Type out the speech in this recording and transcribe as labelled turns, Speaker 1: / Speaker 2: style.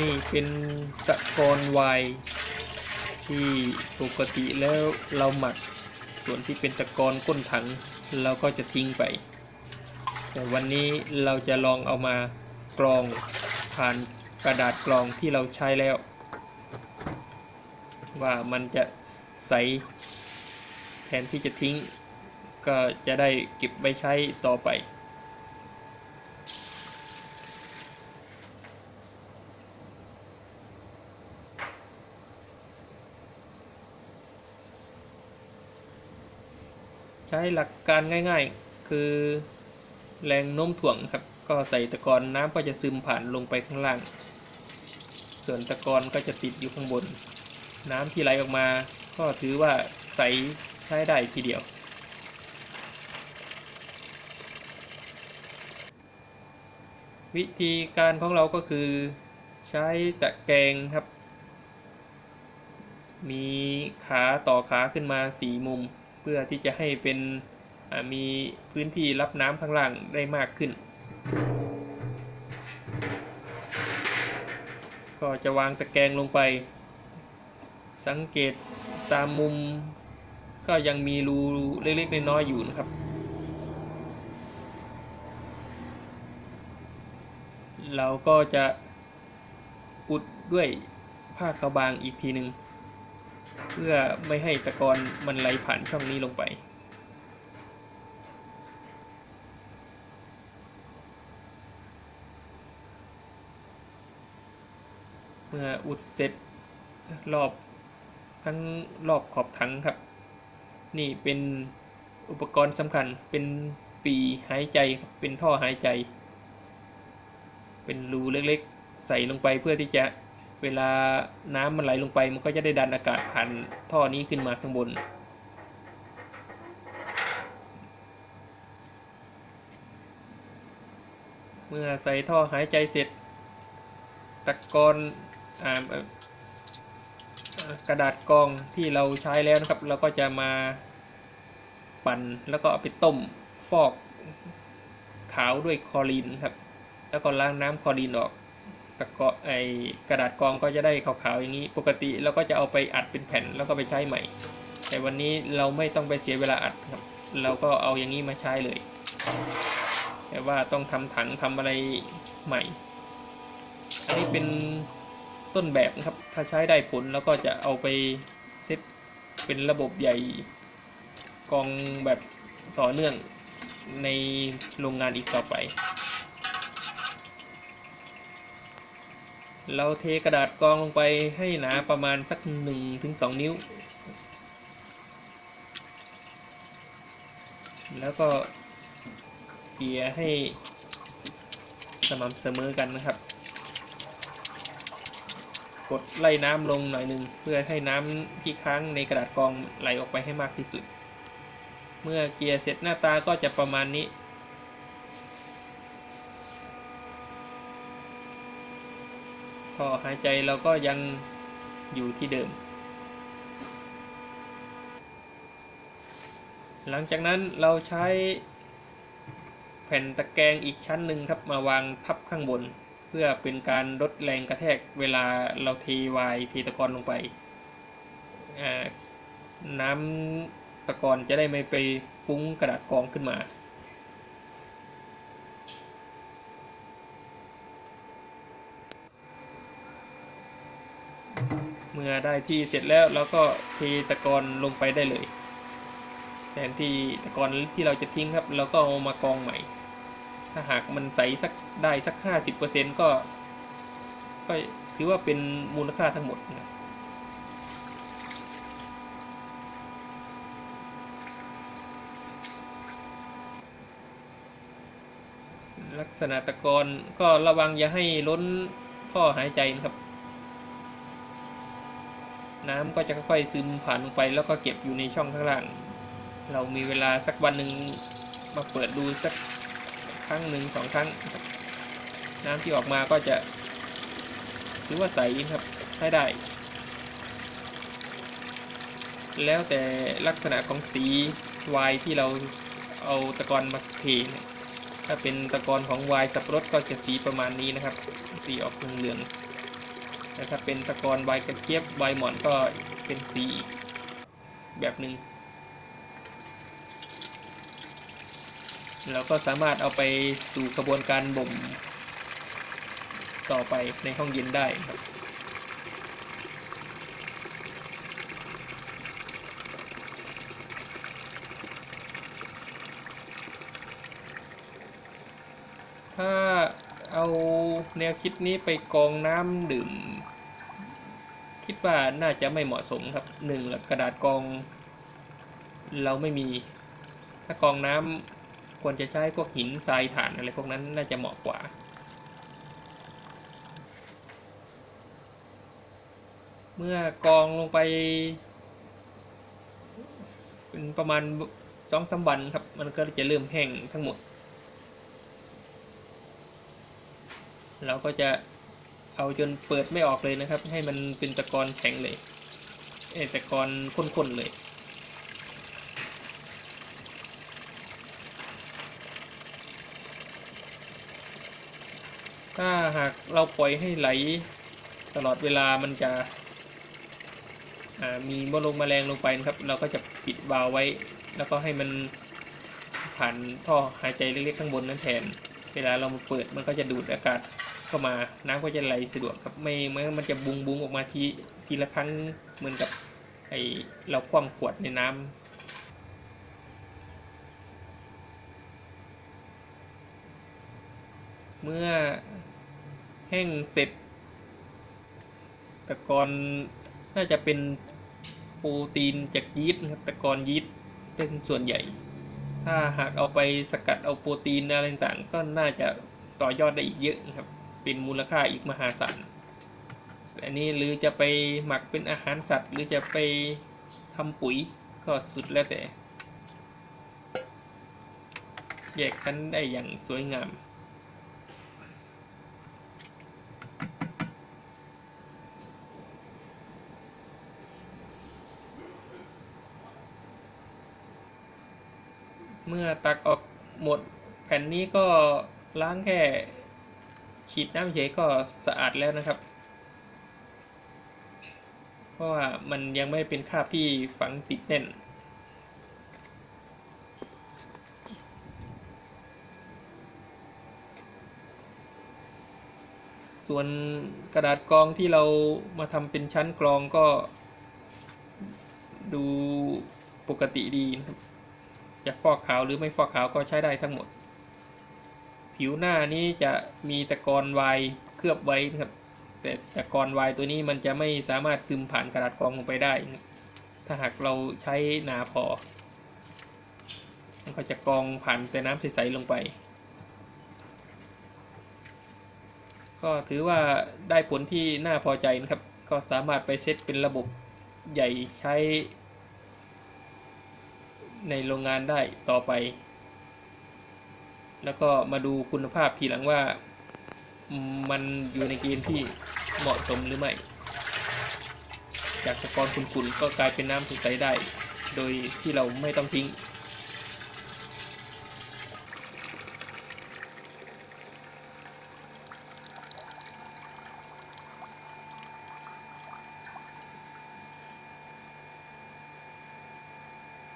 Speaker 1: นี่เป็นตะกอนวน์ที่ปกติแล้วเราหมักส่วนที่เป็นตะกอนก้นถังเราก็จะทิ้งไป แต่วันนี้เราจะลองเอามากรองผ่านกระดาษกรองที่เราใช้แล้ว ว่ามันจะใสแทนที่จะทิ้ง ก็จะได้เก็บไว้ใช้ต่อไป ใช้หลักการง่ายๆ คือแรงโน้มถ่วงครับ ก็ใส่ตะกอนน้ำก็จะซึมผ่านลงไปข้างล่าง ส่วนตะกอนก็จะติดอยู่ข้างบน น้ำที่ไหลออกมา ก็ถือว่าใสใช้ได้ทีเดียว วิธีการของเราก็คือใช้ตะแกรงครับ มีขาต่อขาขึ้นมาสี่มุม เพื่อที่จะให้เป็นมีพื้นที่รับน้ำข้างล่างได้มากขึ้น ก็จะวางตะแกรงลงไป สังเกตตามมุมก็ยังมีรูเล็กๆน้อยๆอยู่นะครับ เราก็จะอุดด้วยผ้าขาวบางอีกทีหนึ่ง เพื่อไม่ให้ตะกอนมันไหลผ่านช่องนี้ลงไป เมื่ออุดเสร็จรอบทั้งรอบขอบถังครับ นี่เป็นอุปกรณ์สำคัญเป็นปีหายใจเป็นท่อหายใจ เป็นรูเล็กๆ ใส่ลงไปเพื่อที่จะ เวลาน้ำมันไหลลงไปมันก็จะได้ดันอากาศผ่านท่อนี้ขึ้นมาข้างบน เมื่อใส่ท่อหายใจเสร็จ ตะกอนอกระดาษกรองที่เราใช้แล้วนะครับ เราก็จะมาปั่นแล้วก็เอาไปต้มฟอกขาวด้วยคลอรีนครับ แล้วก็ล้างน้ำคลอรีนออก ตะกอไอกระดาษกองก็จะได้ขาวๆอย่างนี้ ปกติเราก็จะเอาไปอัดเป็นแผ่นแล้วก็ไปใช้ใหม่ แต่วันนี้เราไม่ต้องไปเสียเวลาอัดครับ เราก็เอาอย่างนี้มาใช้เลย แต่ว่าต้องทำถังทำอะไรใหม่ อันนี้เป็นต้นแบบนะครับ ถ้าใช้ได้ผลแล้วก็จะเอาไปเซตเป็นระบบใหญ่กองแบบต่อเนื่องในโรงงานอีกต่อไป เราเทกระดาษกรองลงไปให้หนาประมาณสัก1ถึง2นิ้ว แล้วก็เกลี่ยให้สม่ำเสมอกันนะครับ กดไล่น้ำลงหน่อยหนึ่งเพื่อให้น้ำที่ค้างในกระดาษกรองไหลออกไปให้มากที่สุด เมื่อเกลี่ยเสร็จหน้าตาก็จะประมาณนี้ ท่อหายใจเราก็ยังอยู่ที่เดิม หลังจากนั้นเราใช้แผ่นตะแกรงอีกชั้นหนึ่งครับมาวางทับข้างบน เพื่อเป็นการลดแรงกระแทกเวลาเราเทวน์เทตะกอนลงไป น้ำตะกอนจะได้ไม่ไปฟุ้งกระดาษกรองขึ้นมา มื่อได้ที่เสร็จแล้วเราก็เทตะกอนลงไปได้เลยแทนที่ตะกอนที่เราจะทิ้งครับเราก็เอามากองใหม่ ถ้าหากมันใสสักได้สัก 50%ก็ ก็ถือว่าเป็นมูลค่าทั้งหมดนะลักษณะตะกอนก็ระวังอย่าให้ล้นท่อหายใจนะครับ น้ำก็จะค่อยๆซึมผ่านลงไปแล้วก็เก็บอยู่ในช่องข้างล่าง เรามีเวลาสักวันหนึ่งมาเปิดดูสักครั้งหนึ่งสองครั้งนะครับน้ำที่ออกมาก็จะถือว่าใสครับใช้ได้ แล้วแต่ลักษณะของสีวายที่เราเอาตะกอนมาเทนถ้าเป็นตะกอนของวายสับปะรดก็จะสีประมาณนี้นะครับ สีออกเหลืองๆ แต่ถ้าเป็นตะกอนใบกระเจี๊ยบใบหมอนก็เป็นสีอีกแบบหนึ่งเราก็สามารถเอาไปสู่กระบวนการบ่มต่อไปในห้องเย็นได้ครับถ้าเอาแนวคิดนี้ไปกองน้ำดื่ม คิดว่าน่าจะไม่เหมาะสมครับหนึ่งกระดาษกอง เราไม่มี ถ้ากองน้ำควรจะใช้พวกหินทรายถ่านอะไรพวกนั้นน่าจะเหมาะกว่าเมื่อกองลงไป เป็นประมาณสองสามวันครับ มันก็จะเริ่มแห้งทั้งหมด เราก็จะ เอาจนเปิดไม่ออกเลยนะครับ ให้มันเป็นตะกอนแข็งเลยเอตะกอนข้นๆเลยถ้าหากเราปล่อยให้ไหลตลอดเวลามันจะมีมลงมแมลงลงไปนะครับ เราก็จะปิดวาล์วไว้ แล้วก็ให้มันผ่านท่อหายใจเล็กๆข้างบนนั้นแทน เวลาเรามาเปิดมันก็จะดูดอากาศ เข้ามาน้ำก็จะไหลสะดวกครับไม่ไม่งั้นมันจะบุงบุงออกมาทีทีละครั้งเหมือนกับไอเราคว่ำขวดในน้ำเมื่อแห้งเสร็จ ตะกอนน่าจะเป็นโปรตีนจากยีสต์ครับตะกอนยีสต์เป็นส่วนใหญ่ ถ้าหากเอาไปสกัดเอาโปรตีนอะไรต่างๆ ก็น่าจะต่อยอดได้อีกเยอะครับ เป็นมูลค่าอีกมหาศาลอันนี้หรือจะไปหมักเป็นอาหารสัตว์ หรือจะไปทำปุ๋ยก็สุดแล้วแต่ แยกกันได้อย่างสวยงามเมื่อตักออกหมดแผ่นนี้ก็ล้างแค่ ฉีดน้ำเฉยก็สะอาดแล้วนะครับ เพราะว่ามันยังไม่เป็นคราบที่ฝังติดแน่น ส่วนกระดาษกรองที่เรามาทำเป็นชั้นกรองก็ดูปกติดีนะครับจะฟอกขาวหรือไม่ฟอกขาวก็ใช้ได้ทั้งหมด ผิวหน้านี้จะมีตะกอนวายเคลือบไว้นะครับแต่ตะกอนวายตัวนี้มันจะไม่สามารถซึมผ่านกระดาษกรองลงไปได้นะถ้าหากเราใช้หนาพอ มันก็จะกรองผ่านแต่น้ำใสๆลงไป ก็ถือว่าได้ผลที่น่าพอใจนะครับ ก็สามารถไปเซตเป็นระบบใหญ่ใช้ ในโรงงานได้ต่อไป แล้วก็มาดูคุณภาพทีหลังว่ามันอยู่ในเกณฑ์ที่เหมาะสมหรือไม่ จากตะกอนขุ่นๆก็กลายเป็นน้ำใสได้ โดยที่เราไม่ต้องทิ้ง